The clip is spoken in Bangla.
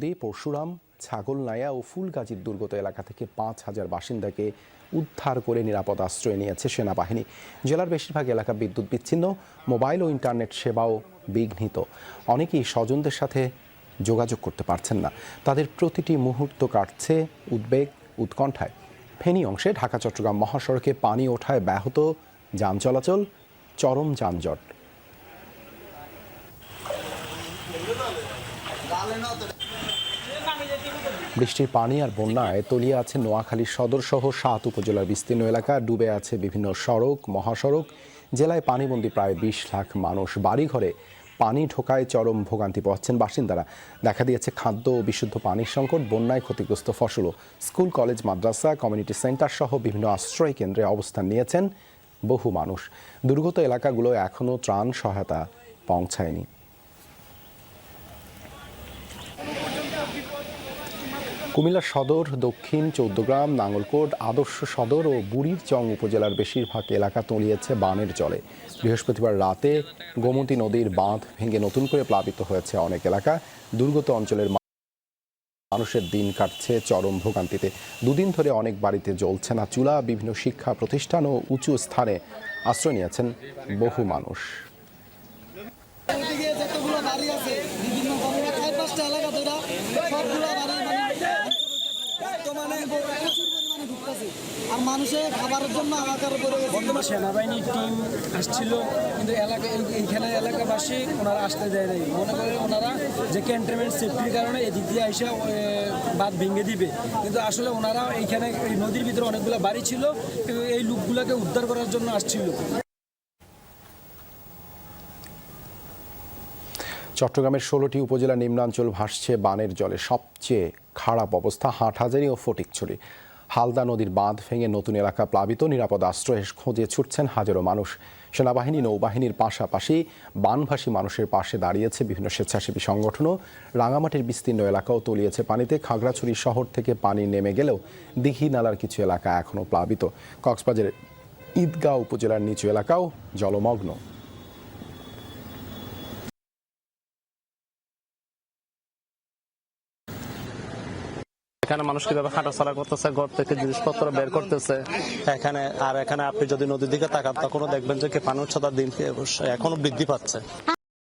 নদী পরশুরাম, ছাগলনায়া ও ফুলগাজীর দুর্গত এলাকা থেকে পাঁচ হাজার বাসিন্দাকে উদ্ধার করে নিরাপদ আশ্রয় নিয়েছে সেনাবাহিনী। জেলার বেশিরভাগ এলাকা বিদ্যুৎ বিচ্ছিন্ন, মোবাইল ও ইন্টারনেট সেবাও বিঘ্নিত। অনেকেই স্বজনদের সাথে যোগাযোগ করতে পারছেন না। তাদের প্রতিটি মুহূর্ত কাটছে উদ্বেগ, উৎকণ্ঠায়। ফেনী অংশে ঢাকা, চট্টগ্রাম মহাসড়কে পানি ওঠায় ব্যাহত যান চলাচল, চরম যানজট। বৃষ্টির পানি আর বন্যায় তলিয়ে আছে নোয়াখালী সদর সহ সাত উপজেলার বিস্তীর্ণ এলাকা। ডুবে আছে বিভিন্ন সড়ক, মহাসড়ক। জেলায় পানিবন্দী প্রায় বিশ লাখ মানুষ বাড়িঘরে। পানি ঢোকায় চরম ভোগান্তি পাচ্ছেন বাসিন্দারা। দেখা দিয়েছে খাদ্য ও বিশুদ্ধ পানির সংকট, বন্যায় ক্ষতিগ্রস্ত ফসলও। স্কুল, কলেজ, মাদ্রাসা, কমিউনিটি সেন্টার সহ বিভিন্ন আশ্রয় কেন্দ্রে অবস্থান নিয়েছেন বহু মানুষ। দুর্গত এলাকাগুলো এখনও ত্রাণ সহায়তা পৌঁছায়নি। কুমিল্লা সদর, দক্ষিণ চৌদ্দগ্রাম নাঙ্গলকোট, আদর্শ সদর ও বুড়ির চং উপজেলার বেশিরভাগ এলাকা তলিয়েছে বানের জলে। বৃহস্পতিবার রাতে গোমতী নদীর বাঁধ ভেঙে নতুন করে প্লাবিত হয়েছে অনেক এলাকা। দুর্গত অঞ্চলের মানুষের দিন কাটছে চরম ভোগান্তিতে। দুদিন ধরে অনেক বাড়িতে জ্বলছে না চুলা। বিভিন্ন শিক্ষা প্রতিষ্ঠান ও উঁচু স্থানে আশ্রয় নিয়েছেন বহু মানুষ। বিভিন্ন এলাকা ধরা সবগুলো বাড়ি মানে আর মানুষের খাবারের জন্য আলাদার উপরে বর্তমান সেনাবাহিনীর টিম আসছিল, কিন্তু এলাকা এইখানে এলাকাবাসী ওনারা আসতে দেয় নাই। মনে করে ওনারা যে ক্যান্টনমেন্ট সেফটির কারণে এদিক দিয়ে এসে বাদ ভেঙে দিবে। কিন্তু আসলে ওনারা এইখানে এই নদীর ভিতরে অনেকগুলো বাড়ি ছিল এই লোকগুলোকে উদ্ধার করার জন্য আসছিল। চট্টগ্রামের ষোলোটি উপজেলা নিম্নাঞ্চল ভাসছে, বানের জলে সবচেয়ে খারাপ অবস্থা হাটহাজারি ও ফটিকছড়ি। হালদা নদীর বাঁধ ভেঙে নতুন এলাকা প্লাবিত, নিরাপদ আশ্রয়ের খোঁজে ছুটছেন হাজারো মানুষ। সেনাবাহিনী, নৌবাহিনীর পাশাপাশি বানভাসী মানুষের পাশে দাঁড়িয়েছে বিভিন্ন স্বেচ্ছাসেবী সংগঠনও। রাঙামাটির বিস্তীর্ণ এলাকাও তলিয়েছে পানিতে। খাগড়াছড়ি শহর থেকে পানি নেমে গেলেও দিঘি নালার কিছু এলাকা এখনও প্লাবিত। কক্সবাজারের ঈদগাঁও উপজেলার নিচু এলাকাও জলমগ্ন। এখানে মানুষ কীভাবে হাঁটাচলা করতেছে, ঘর থেকে জিনিসপত্র বের করতেছে, এখানে, আর এখানে আপনি যদি নদীর দিকে তাকান, তখনও দেখবেন যে পানি উচ্চতার দিন এখনও বৃদ্ধি পাচ্ছে।